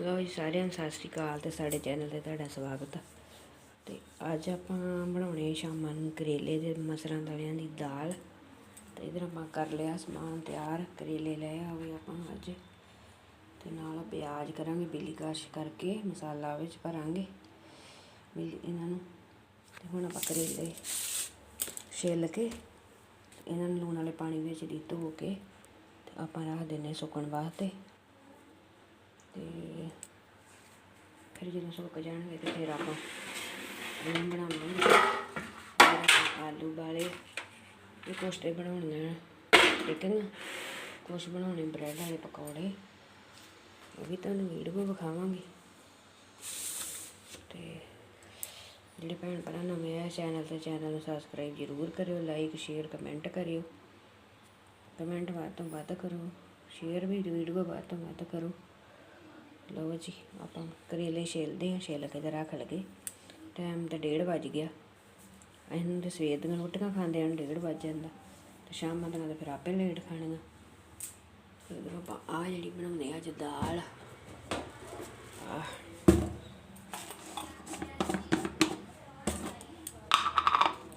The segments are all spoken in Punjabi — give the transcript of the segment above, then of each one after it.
ਲੋ ਜੀ ਸਾਰਿਆਂ ਨੂੰ ਸਤਿ ਸ਼੍ਰੀ ਅਕਾਲ ਤੇ ਸਾਡੇ ਚੈਨਲ ਤੇ ਤੁਹਾਡਾ ਸਵਾਗਤ ਆ। ਤੇ ਅੱਜ ਆਪਾਂ ਬਣਾਉਣੇ ਸ਼ਾਮਾਂ ਨੂੰ ਕਰੇਲੇ ਦੇ ਮਸਰਾਂ ਦਲਿਆਂ ਦੀ ਦਾਲ। ਤੇ ਇਧਰ ਆਪਾਂ ਕਰ ਲਿਆ ਸਮਾਨ ਤਿਆਰ, ਕਰੇਲੇ ਲਏ ਆਵੇ ਆਪਾਂ ਅੱਜ। ਤੇ ਨਾਲ ਪਿਆਜ਼ ਕਰਾਂਗੇ, ਬਿੱਲੀ ਕਾਸ਼ ਕਰਕੇ, ਮਸਾਲਾ ਵਿੱਚ ਭਰਾਂਗੇ ਬਿੱਲੀ ਇਹਨਾਂ ਨੂੰ। ਤੇ ਹੁਣ ਆਪਾਂ ਕਰੇਲੇ ਛਿੱਲ ਕੇ, ਇਹਨਾਂ ਨੂੰ ਲੂਣ ਵਾਲੇ ਪਾਣੀ ਵਿੱਚ ਦੀ ਧੋ ਕੇ, ਤੇ ਆਪਾਂ ਰੱਖ ਦਿੰਨੇ ਸੁੱਕਣ ਵਾਸਤੇ। ਤੇ ਫਿਰ ਜਦੋਂ ਸੁੱਕ ਜਾਣਗੇ ਤੇ ਫਿਰ ਆਪਾਂ ਇਹਨਾਂ ਬਣਾਵਾਂਗੇ। ਆਲੂ ਵਾਲੇ ਇਹ ਕੋਸ਼ਤੇ ਬਣਾਉਣੀਆਂ ਟਿੱਕੀਆਂ ਕੁਛ ਬਣਾਉਣੇ ਬ੍ਰੈਡ ਵਾਲੇ ਪਕੌੜੇ। ਉਹ ਵੀ ਤੁਹਾਨੂੰ ਵੀਡੀਓ ਵਿਖਾਵਾਂਗੇ। ਤੇ ਜਿਹੜੇ ਭੈਣ ਭਰਾ ਨਵੇਂ ਆ ਚੈਨਲ ਤੇ ਚੈਨਲ ਨੂੰ ਸਬਸਕ੍ਰਾਈਬ ਜ਼ਰੂਰ ਕਰਿਓ ਲਾਈਕ ਸ਼ੇਅਰ ਕਮੈਂਟ ਕਰਿਓ। ਕਮੈਂਟ ਵੱਧ ਤੋਂ ਵੱਧ ਕਰੋ ਸ਼ੇਅਰ ਵੀ ਵੀਡੀਓ ਵੱਧ ਤੋਂ ਵੱਧ ਕਰੋ। ਲਓ ਜੀ, ਆਪਾਂ ਕਰੇਲੇ ਛਿੱਲਦੇ ਹਾਂ, ਛਿੱਲ ਕੇ ਤੇ ਰੱਖ ਲਗੇ। ਟਾਈਮ ਤਾਂ 1:30 ਵੱਜ ਗਿਆ। ਅਸੀਂ ਤਾਂ ਸਵੇਰ ਦੀਆਂ ਰੋਟੀਆਂ ਖਾਂਦੇ ਹਾਂ 1:30 ਵੱਜ ਜਾਂਦਾ। ਤੇ ਸ਼ਾਮਾਂ ਦੀਆਂ ਤਾਂ ਫਿਰ ਆਪੇ ਲੇਟ ਖਾਣੀਆਂ। ਤੇ ਆਪਾਂ ਆ ਜਿਹੜੀ ਬਣਾਉਂਦੇ ਆ ਅੱਜ ਦਾਲ। ਆਹ।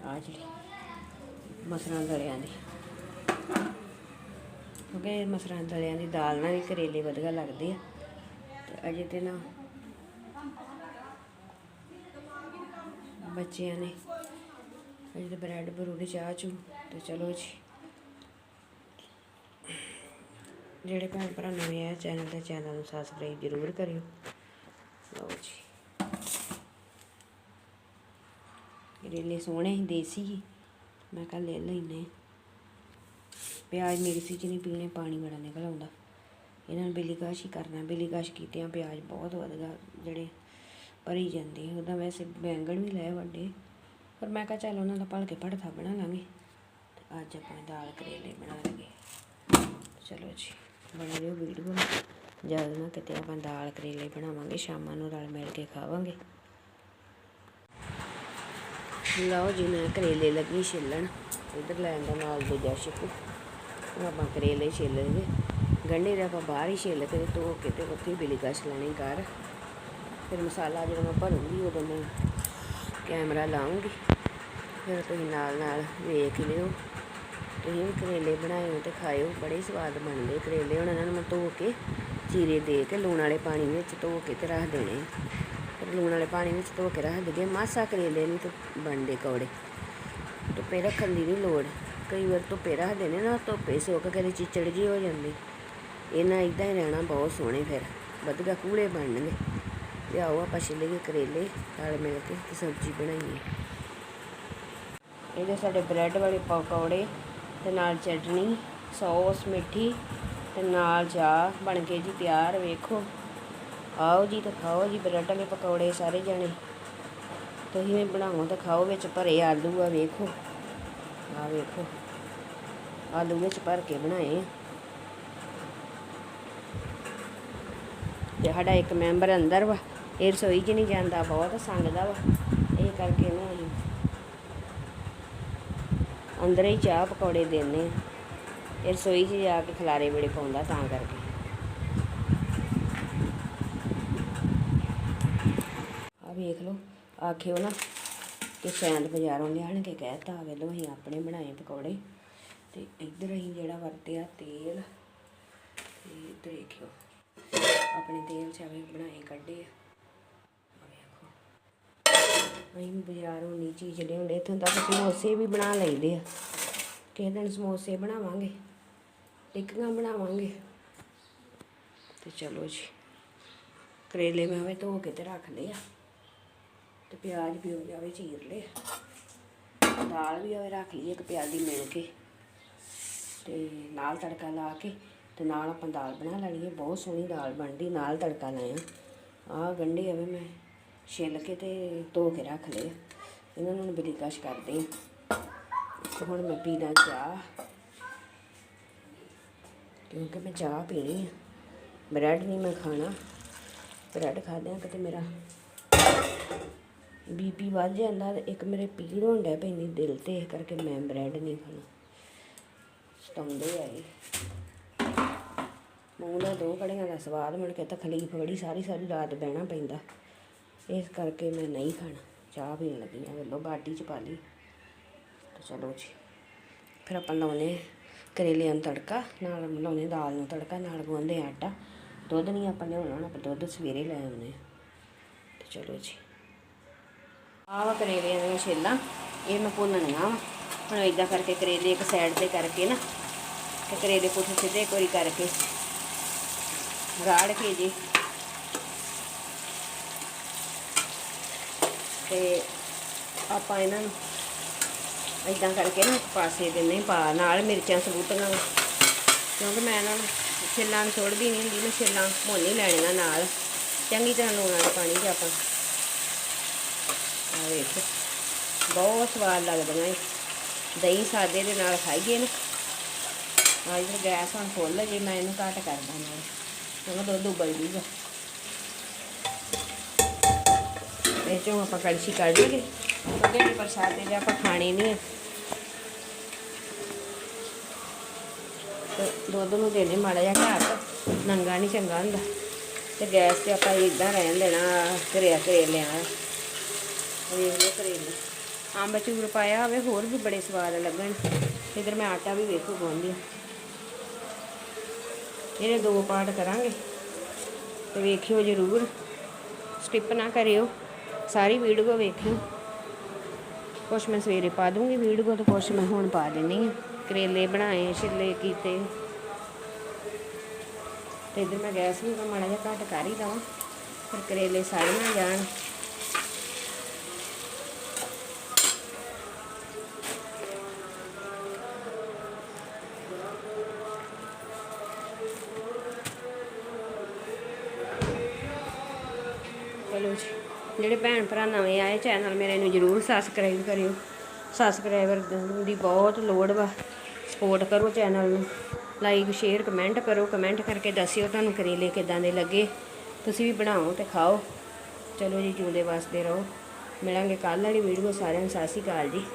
ਆ ਜਿਹੜੀ ਮਸਰਾਂ ਦਲਿਆਂ ਦੀ। ਕਿਉਂਕਿ ਮਸਰਾਂ ਦਲਿਆਂ ਦੀ ਦਾਲ ਨਾਲ ਵੀ ਕਰੇਲੇ ਵਧੀਆ ਲੱਗਦੇ ਆ। ਅਜੇ ਤੇ ਨਾ ਬੱਚਿਆਂ ਨੇ। ਅਜੇ ਤੇ ਬ੍ਰੈਡ ਬਰੂਡ, ਚਾਹ, ਚੂ, ਤੇ ਚਲੋ ਜੀ। ਜਿਹੜੇ ਭੈਣ ਭਰਾ ਨਵੇਂ ਆ, ਚੈਨਲ ਤੇ ਚੈਨਲ ਨੂੰ ਸਬਸਕ੍ਰਾਈਬ ਜ਼ਰੂਰ ਕਰਿਓ। ਲਓ ਜੀ। ਕਰੇਲੇ ਸੋਹਣੇ ਸੀ, ਦੇਸੀ ਮੈਂ ਕਿਹਾ ਲੈ ਲੈਨੇ ਪਿਆਜ਼ ਮਿਕਸੀ ਚ ਨਹੀਂ ਪੀਣੇ, ਪਾਣੀ ਬੜਾ ਨਿਕਲ ਆਉਂਦਾ। ਇਹਨਾਂ ਨੂੰ ਬਿਲੀਕਾਸ਼ ਹੀ ਕਰਨਾ ਬਿਲੀਕਾਸ਼ ਕੀਤਿਆਂ ਪਿਆਜ਼ ਬਹੁਤ ਵਧੀਆ ਜਿਹੜੇ ਭਰੀ ਜਾਂਦੇ ਉਹਦਾ ਵੈਸੇ ਬੈਂਗਣ ਵੀ ਲਏ ਵੱਡੇ। ਪਰ ਮੈਂ ਕਿਹਾ ਚੱਲ ਉਹਨਾਂ ਦਾ ਭਲਕੇ ਭੜਥਾ ਬਣਾ ਲਾਂਗੇ। ਤੇ ਅੱਜ ਆਪਾਂ ਦਾਲ ਕਰੇਲੇ ਬਣਾ ਲਾਂਗੇ। ਚਲੋ ਜੀ, ਬਣੇ ਰਹੋ ਵੀਡੀਓ। ਜਦ ਨਾ ਕਿਤੇ ਆਪਾਂ ਦਾਲ ਕਰੇਲੇ ਬਣਾਵਾਂਗੇ, ਸ਼ਾਮਾਂ ਨੂੰ ਰਲ ਮਿਲ ਕੇ ਖਾਵਾਂਗੇ। ਲਓ ਜੀ, ਮੈਂ ਕਰੇਲੇ ਲੱਗੀ ਛਿੱਲਣ। ਇਧਰ ਲੈਣ ਦਾ ਨਾਲ ਦੂਜਾ ਸ਼ਿਕੂ। ਆਪਾਂ ਕਰੇਲੇ ਛਿੱਲਣਗੇ ਲਏ ਗੰਢੇ ਆਪਾਂ ਬਾਹਰ ਹੀ ਛਿੱਲ ਕੇ ਧੋ ਕੇ ਤੇ ਉੱਥੇ ਬਿਲੀ ਕਸ਼ ਲੈਣੀ ਕਰ ਫਿਰ ਮਸਾਲਾ ਜਦੋਂ ਮੈਂ ਭਰੂੰਗੀ, ਉਦੋਂ ਮੈਂ ਕੈਮਰਾ ਲਾਉਂਗੀ ਫਿਰ ਤੁਸੀਂ ਨਾਲ ਨਾਲ ਵੇਖ ਲਿਓ। ਤੁਸੀਂ ਵੀ ਕਰੇਲੇ ਬਣਾਇਓ ਤੇ ਖਾਇਓ, ਬੜੇ ਸਵਾਦ ਬਣਦੇ ਕਰੇਲੇ। ਹੁਣ ਇਹਨਾਂ ਨੂੰ ਮੈਂ ਧੋ ਕੇ ਚੀਰੇ ਦੇ ਕੇ ਲੂਣ ਵਾਲੇ ਪਾਣੀ ਵਿੱਚ ਧੋ ਕੇ ਤੇ ਰੱਖ ਦੇਣੇ ਫਿਰ ਲੂਣ ਵਾਲੇ ਪਾਣੀ ਵਿੱਚ ਧੋ ਕੇ ਰੱਖ ਦਿੰਦੇ ਮਾਸਾ ਕਰੇਲੇ ਨਹੀਂ ਤੇ ਬਣਦੇ ਕੌੜੇ। ਧੁੱਪੇ ਰੱਖਣ ਦੀ ਨਹੀਂ ਲੋੜ। ਕਈ ਵਾਰ ਧੁੱਪੇ ਰੱਖਦੇ ਨੇ ਨਾ, ਧੁੱਪੇ ਸੁੱਕ ਕੇ ਤੇ ਚਿਚੜ ਜੀ ਹੋ ਜਾਂਦੀ। ਇਹਨਾਂ ਇਦਾਂ ਹੀ ਰਹਿਣਾ, ਬਹੁਤ ਸੋਹਣੇ ਫਿਰ। ਵਧੀਆ ਕੂੜੇ ਬਣਨਗੇ। ਲਿਆਓ ਆਪਾਂ ਛਿੱਲੇ ਕਰੇਲੇ ਨਾਲ ਮਿਲ ਕੇ ਤੇ ਸਬਜ਼ੀ ਬਣਾਈਏ। ਇਹਦੇ ਸਾਡੇ ਬ੍ਰੈਡ ਵਾਲੇ ਪਕੌੜੇ ਤੇ ਨਾਲ ਚਟਨੀ, ਸੌਸ, ਮਿੱਠੀ ਤੇ ਨਾਲ ਚਾਹ ਬਣ ਕੇ ਜੀ ਤਿਆਰ, ਵੇਖੋ। ਆਓ ਜੀ ਤੇ ਖਾਓ ਜੀ ਬ੍ਰੈਡ ਵਾਲੇ ਪਕੌੜੇ ਸਾਰੇ ਜਾਣੇ। ਤੁਸੀਂ ਵੀ ਬਣਾਓ ਤੇ ਖਾਓ, ਵਿੱਚ ਭਰੇ ਆਲੂ ਆ, ਵੇਖੋ। ਆ ਵੇਖੋ। ਆਲੂ ਵਿੱਚ ਭਰ ਕੇ ਬਣਾਏ ਆ। ਤੇ ਸਾਡਾ ਇੱਕ ਮੈਂਬਰ ਅੰਦਰ ਵਾ, ਇਹ ਰਸੋਈ 'ਚ ਨਹੀਂ ਜਾਂਦਾ, ਬਹੁਤ ਸੰਗਦਾ ਵਾ। ਇਹ ਕਰਕੇ ਇਹਨੂੰ ਅਸੀਂ ਅੰਦਰ ਹੀ ਚਾਹ ਪਕੌੜੇ ਦੇਣੇ ਇਹ ਰਸੋਈ 'ਚ ਜਾ ਕੇ ਖਲਾਰੇ ਵੇਲੇ ਪਾਉਂਦਾ ਤਾਂ ਕਰਕੇ। ਆ ਵੇਖ ਲਓ, ਆਖਿਓ ਨਾ ਕਿ ਸ਼ੈਂਦ ਬਾਜ਼ਾਰੋਂ ਲਿਆਣ ਕੇ ਕਹਿਤਾ ਆ ਵੇਲੋ ਅਸੀਂ ਆਪਣੇ ਬਣਾਏ ਪਕੌੜੇ। ਤੇ ਇੱਧਰ ਅਸੀਂ ਜਿਹੜਾ ਵਰਤਿਆ ਤੇਲ, ਤੇ ਇੱਧਰ ਦੇਖਿਓ ਆਪਣੇ ਤੇਲ ਚ ਆਵੇਂ ਬਣਾਏ, ਕੱਢੇ ਆ। ਆ ਵੇਖੋ। ਅਸੀਂ ਬਾਜ਼ਾਰੋਂ ਨਹੀਂ ਚੀਜ਼ ਲਿਆਉਂਦੇ ਇੱਥੋਂ ਤੱਕ ਸਮੋਸੇ ਵੀ ਬਣਾ ਲਈਦੇ ਆ। ਕਿਸੇ ਦਿਨ ਸਮੋਸੇ ਬਣਾਵਾਂਗੇ, ਟਿੱਕੀਆਂ ਬਣਾਵਾਂਗੇ। ਤੇ ਚਲੋ ਜੀ, ਕਰੇਲੇ ਮੈਂ ਵੇ ਧੋ ਕੇ ਤੇ ਰੱਖ ਲਏ ਆ। ਤੇ ਪਿਆਜ਼ ਵੀ ਹੋ ਜਾਵੇ ਚੀਰ ਲਏ ਦਾਲ ਵੀ ਹੋਵੇ ਰੱਖ ਲਈ ਇੱਕ ਪਿਆਜ਼ ਦੀ ਮਿਣ ਕੇ। ਤੇ ਨਾਲ ਤੜਕਾ ਲਾ ਕੇ ਤੇ ਨਾਲ ਆਪਾਂ ਦਾਲ ਬਣਾ ਲੈਣੀ ਹੈ, ਬਹੁਤ ਸੋਹਣੀ ਦਾਲ ਬਣਦੀ ਨਾਲ ਤੜਕਾ ਲਾਇਆ। ਆਹ ਗੰਢੇ ਆਵੇ ਮੈਂ ਛਿੱਲ ਕੇ ਤੇ ਧੋ ਕੇ ਰੱਖ ਲਏ। ਇਹਨਾਂ ਨੂੰ ਬਰੀਕਾਸ਼ ਕਰਦੇ ਹੁਣ ਮੈਂ ਪੀਣਾ ਚਾਹ, ਕਿਉਂਕਿ ਮੈਂ ਚਾਹ ਪੀਣੀ ਆ। ਬ੍ਰੈਡ ਨਹੀਂ ਮੈਂ ਖਾਣਾ। ਬ੍ਰੈਡ ਖਾਦਿਆਂ ਕਿਤੇ ਮੇਰਾ ਬੀਪੀ ਵੱਧ ਜਾਂਦਾ ਇੱਕ ਮੇਰੇ ਪੀੜ ਹੋਣ ਡੈ ਪੈਂਦੀ ਦਿਲ ਤੇ, ਇਸ ਕਰਕੇ ਮੈਂ ਬ੍ਰੈਡ ਨਹੀਂ ਖਾਣਾ। ਸਤਾਉਂਦੇ ਆ ਇਹ। ਮੂੰਹ ਦਾ ਦੋ ਕੜੀਆਂ ਦਾ ਸਵਾਦ ਮੁੜ ਕੇ ਤਕਲੀਫ ਬੜੀ ਸਾਰੀ ਸਾਰੀ ਰਾਤ ਬਹਿਣਾ ਪੈਂਦਾ। ਇਸ ਕਰਕੇ ਮੈਂ ਨਹੀਂ ਖਾਣਾ। ਚਾਹ ਪੀਣ ਲੱਗੀ ਆ ਵੇਲੋ ਬਾਟੀ ਚ ਪਾ ਲਈ। ਤੇ ਚਲੋ ਜੀ, ਫਿਰ ਆਪਾਂ ਲਾਉਨੇ ਕਰੇਲਿਆਂ ਨੂੰ ਤੜਕਾ, ਨਾਲ ਲਾਉਨੇ ਦਾਲ ਨੂੰ ਤੜਕਾ, ਨਾਲ ਗੁੰਦੇ ਆਟਾ। ਦੁੱਧ ਨਹੀਂ ਆਪਾਂ ਲਿਆਉਣਾ, ਹੁਣ ਆਪਾਂ ਦੁੱਧ ਸਵੇਰੇ ਲੈ ਆਉਨੇ ਆ। ਤੇ ਚਲੋ ਜੀ। ਆਹ ਵਾ ਕਰੇਲਿਆਂ ਦੀਆਂ ਛਿੱਲਾਂ, ਇਹ ਮੈਂ ਭੁੰਨਣੀਆਂ ਵਾ। ਹੁਣ ਇਦਾਂ ਕਰਕੇ ਕਰੇਲੇ ਇੱਕ ਸਾਈਡ ਤੇ ਕਰਕੇ ਨਾ, ਤੇ ਕਰੇਲੇ ਪੁੱਠੇ ਸਿੱਧੇ ਇੱਕ ਵਾਰੀ ਕਰਕੇ। ਰਾੜ ਕੇ ਜੀ। ਤੇ ਆਪਾਂ ਇਹਨਾਂ ਨੂੰ ਇਦਾਂ ਕਰਕੇ ਨਾ ਇੱਕ ਪਾਸੇ ਦਿੰਨੇ ਪਾ, ਨਾਲ ਮਿਰਚਾਂ ਸਬੂਤੀਆਂ ਕਿਉਂਕਿ ਮੈਂ ਇਹਨਾਂ ਨੂੰ ਛਿੱਲਾਂ ਨੂੰ ਛੋੜਦੀ ਨਹੀਂ ਹੁੰਦੀ, ਮੈਂ ਛਿੱਲਾਂ ਭੁੰਨ ਹੀ ਲੈਣੀਆਂ ਨਾਲ। ਚੰਗੀ ਤਰ੍ਹਾਂ ਲੂਣ ਵਾਲੇ ਪਾਣੀ 'ਚ ਆਪਾਂ। ਆ ਵੇਖੋ, ਬਹੁਤ ਸਵਾਦ ਲੱਗਦੀਆਂ ਇਹ। ਦਹੀਂ ਸਾਦੇ ਦੇ ਨਾਲ ਖਾਈਏ ਨਾ। ਆ ਇਧਰ ਗੈਸ ਹੁਣ ਫੁੱਲ ਜੇ, ਮੈਂ ਇਹਨੂੰ ਘੱਟ ਕਰਦਾ ਨਾਲ। ਕਿਉਂਕਿ ਦੁੱਧ ਉਬਲ ਜੂਗਾ ਇਹ ਚੋਂ ਆਪਾਂ ਕੜਛੀ ਕੱਢ ਲਈਏ ਕਿਉਂਕਿ ਇਹ ਪ੍ਰਸ਼ਾਦੇ ਜੇ ਆਪਾਂ ਖਾਣੇ ਨਹੀਂ ਦੁੱਧ ਨੂੰ ਦੇਣੇ ਮਾੜਾ ਜਿਹਾ ਘੱਟ ਨੰਗਾ ਨਹੀਂ ਚੰਗਾ ਹੁੰਦਾ ਤੇ ਗੈਸ ਤੇ ਆਪਾਂ ਇਦਾਂ ਰਹਿਣ ਦੇਣਾ ਕਰਿਆ ਕਰੇਲਿਆਂ ਵੇਖ ਲਓ ਕਰੇਲੇ ਅੰਬ ਚੂਰ ਪਾਇਆ ਹੋਵੇ ਹੋਰ ਵੀ ਬੜੇ ਸਵਾਦ ਲੱਗਣ ਇਧਰ ਮੈਂ ਆਟਾ ਵੀ ਵੇਖੋ ਗੁੰਨਦੀ ਹਾਂ ਇਹਦੇ ਦੋ ਪਾਰਟ ਕਰਾਂਗੇ। ਤੇ ਵੇਖਿਓ ਜ਼ਰੂਰ। ਸਕਿਪ ਨਾ ਕਰਿਓ। ਸਾਰੀ ਵੀਡੀਓ ਵੇਖਿਓ। ਕੁਛ ਮੈਂ ਸਵੇਰੇ ਪਾ ਦੂੰਗੀ ਵੀਡੀਓ ਤੇ ਕੁਛ ਮੈਂ ਹੁਣ ਪਾ ਦਿੰਨੀ ਆ। ਕਰੇਲੇ ਬਣਾਏ, ਛਿੱਲੇ ਕੀਤੇ। ਤੇ ਇਧਰ ਮੈਂ ਗੈਸ ਵੀ ਮਾੜਾ ਜਿਹਾ ਘੱਟ ਕਰ ਹੀ ਦਵਾਂ ਫਿਰ ਕਰੇਲੇ ਸਾਰੇ ਨਾ ਜਾਣ। ਚਲੋ ਜੀ। ਜਿਹੜੇ ਭੈਣ ਭਰਾ ਨਵੇਂ ਆਏ, ਚੈਨਲ ਮੇਰੇ ਨੂੰ ਜਰੂਰ ਸਬਸਕ੍ਰਾਈਬ ਕਰਿਓ। ਸਬਸਕ੍ਰਾਈਬਰ ਦੀ ਬਹੁਤ ਲੋੜ ਵਾ। ਸਪੋਰਟ ਕਰੋ ਚੈਨਲ ਨੂੰ। ਲਾਈਕ ਸ਼ੇਅਰ ਕਮੈਂਟ ਕਰੋ। ਕਮੈਂਟ ਕਰਕੇ ਦੱਸਿਓ ਤੁਹਾਨੂੰ ਕਰੇਲੇ ਕਿਦਾਂ ਦੇ ਲੱਗੇ। ਤੁਸੀਂ ਵੀ ਬਣਾਓ ਤੇ ਖਾਓ। ਚਲੋ ਜੀ ਜੂਦੇ ਵਾਸਤੇ ਰਹੋ। ਮਿਲਾਂਗੇ ਕੱਲ੍ਹ ਵਾਲੀ ਵੀਡੀਓ ਸਾਰਿਆਂ ਨੂੰ ਸਤਿ ਸ਼੍ਰੀ ਅਕਾਲ ਜੀ।